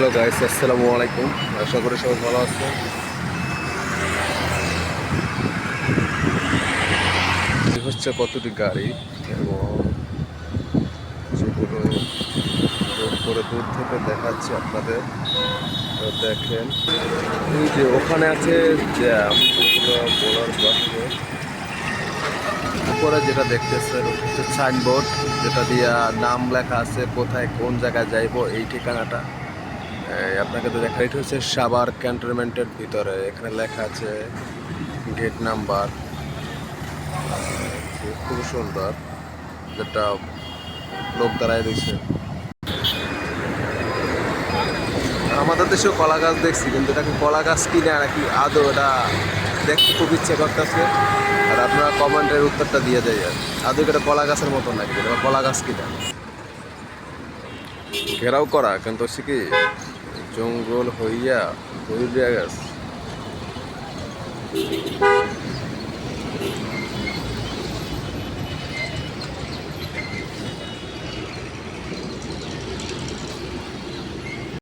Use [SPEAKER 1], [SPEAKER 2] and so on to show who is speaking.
[SPEAKER 1] Hello guys আসসালামু আলাইকুম আশা করি সবাই ভালো আছে এই হচ্ছে কতটি গাড়ি এবং করে দূর থেকে দেখাচ্ছি আপনাদের। দেখেন যে ওখানে আছে জ্যাম বলার উপরে যেটা দেখতেছেন, হচ্ছে সাইনবোর্ড যেটা দিয়া নাম লেখা আছে, কোথায় কোন জায়গায় যাইবো, এই ঠিকানাটা। আপনাকে তো দেখা এটা হচ্ছে সাবার ক্যান্টনমেন্টের ভিতরে। এখানে লেখা আছে গেট নাম্বার। খুব সুন্দর। যেটা লোক দাঁড়ায় রয়েছে আমাদের দেশেও কলা গাছ দেখছি, কিন্তু এটাকে কলা গাছ কিনে নাকি আদৌ এটা দেখতে খুব ইচ্ছে করতেছে? আর আপনারা কমেন্টের উত্তরটা দিয়ে দেয়। আর আদৌ এটা কলা গাছের মতন নাকি, এটা কলা গাছ কিনা ঘেরাও করা, কিন্তু সে কি জঙ্গল হইয়া হইয়া গেছে।